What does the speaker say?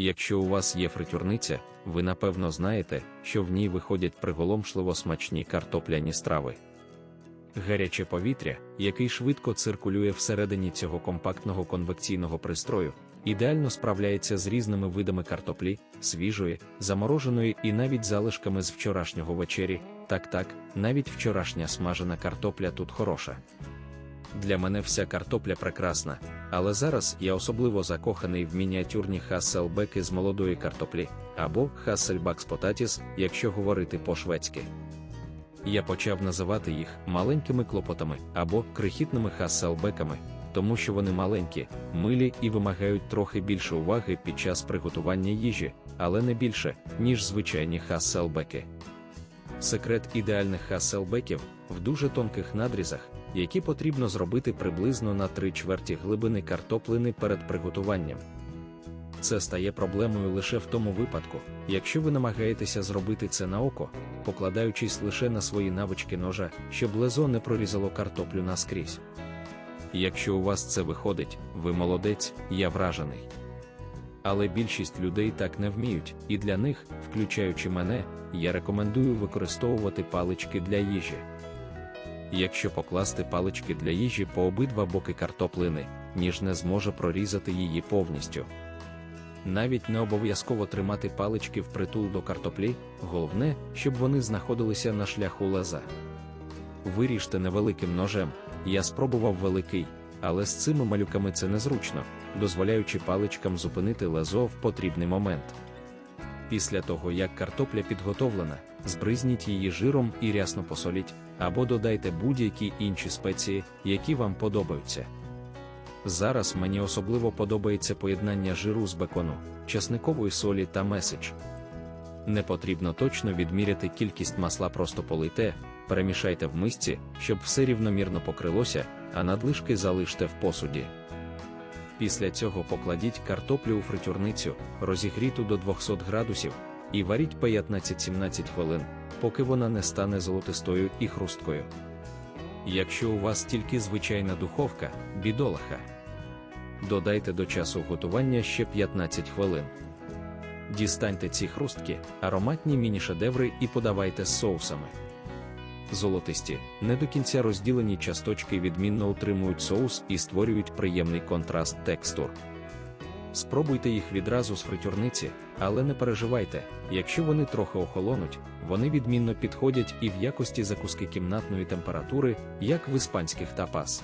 Якщо у вас є фритюрниця, ви напевно знаєте, що в ній виходять приголомшливо смачні картопляні страви. Гаряче повітря, який швидко циркулює всередині цього компактного конвекційного пристрою, ідеально справляється з різними видами картоплі, свіжої, замороженої і навіть залишками з вчорашнього вечері. Так так, навіть вчорашня смажена картопля тут хороша. Для мене вся картопля прекрасна, але зараз я особливо закоханий в мініатюрні хасселбеки з молодої картоплі або хасельбакс потатіс, якщо говорити по-шведськи. Я почав називати їх маленькими клопотами або крихітними хасселбеками, тому що вони маленькі, милі і вимагають трохи більше уваги під час приготування їжі, але не більше, ніж звичайні хасселбеки. Секрет ідеальних хасселбеків в дуже тонких надрізах, які потрібно зробити приблизно на три чверті глибини картоплини перед приготуванням. Це стає проблемою лише в тому випадку, якщо ви намагаєтеся зробити це на око, покладаючись лише на свої навички ножа, щоб лезо не прорізало картоплю наскрізь. Якщо у вас це виходить, ви молодець, я вражений. Але більшість людей так не вміють, і для них, включаючи мене, я рекомендую використовувати палички для їжі. Якщо покласти палички для їжі по обидва боки картоплини, ніж не зможе прорізати її повністю. Навіть не обов'язково тримати палички впритул до картоплі, головне, щоб вони знаходилися на шляху леза. Виріжте невеликим ножем, я спробував великий, але з цими малюками це незручно, дозволяючи паличкам зупинити лезо в потрібний момент. Після того, як картопля підготовлена, збризніть її жиром і рясно посоліть, або додайте будь-які інші спеції, які вам подобаються. Зараз мені особливо подобається поєднання жиру з бекону, часникової солі та меседж. Не потрібно точно відміряти кількість масла, просто полийте, перемішайте в мисці, щоб все рівномірно покрилося, а надлишки залиште в посуді. Після цього покладіть картоплю у фритюрницю, розігріту до 200 градусів, і варіть 15-17 хвилин, поки вона не стане золотистою і хрусткою. Якщо у вас тільки звичайна духовка, бідолаха, додайте до часу готування ще 15 хвилин. Дістаньте ці хрустки, ароматні міні-шедеври і подавайте з соусами. Золотисті, не до кінця розділені часточки відмінно утримують соус і створюють приємний контраст текстур. Спробуйте їх відразу з фритюрниці, але не переживайте, якщо вони трохи охолонуть, вони відмінно підходять і в якості закуски кімнатної температури, як в іспанських тапас.